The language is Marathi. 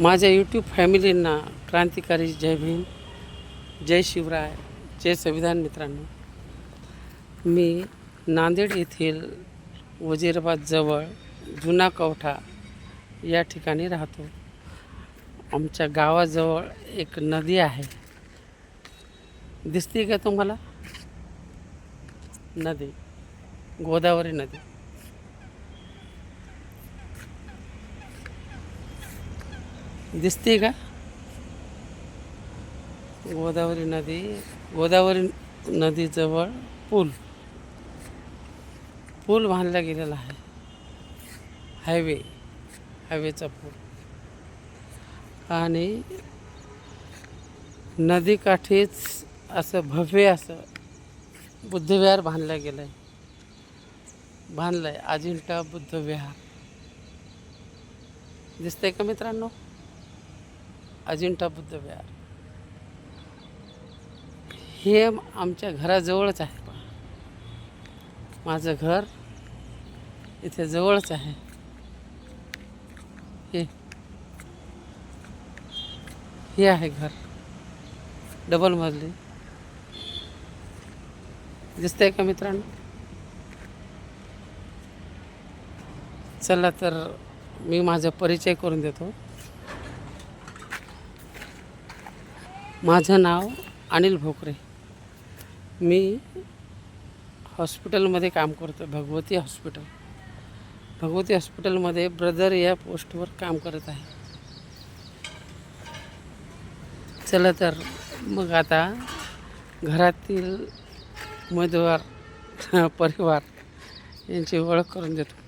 माझ्या यूट्यूब फॅमिलींना क्रांतिकारी जय भीम जय शिवराय जय संविधान मित्रांनो. मी नांदेड येथील वजीराबादजवळ जुना कवठा या ठिकाणी राहतो. आमच्या गावाजवळ एक नदी आहे. दिसते का तुम्हाला? नदी. गोदावरी नदी. दिसते का गोदावरी नदी गोदावरी नदीजवळ पूल पूल बांधला गेलेला आहे हायवे हायवेचा पूल आणि नदीकाठीच असं भव्य असं बुद्धविहार बांधलं गेलं आहे बांधलं आहे अजिंठा बुद्धविहार दिसतंय का मित्रांनो अजिंठा बुद्धविहार हे आमच्या घराजवळच आहे माझं घर इथे जवळच आहे. हे. हे आहे घर. डबल मजली. दिसतंय का मित्रांनो? चला तर मी माझा परिचय करून देतो. माझं नाव अनिल भोकरे. मी हॉस्पिटलमध्ये काम करतो भगवती हॉस्पिटल. भगवती हॉस्पिटलमध्ये ब्रदर या पोस्टवर काम करत आहे. चला तर मग आता घरातील उमेदवार परिवार यांची ओळख करून देतो.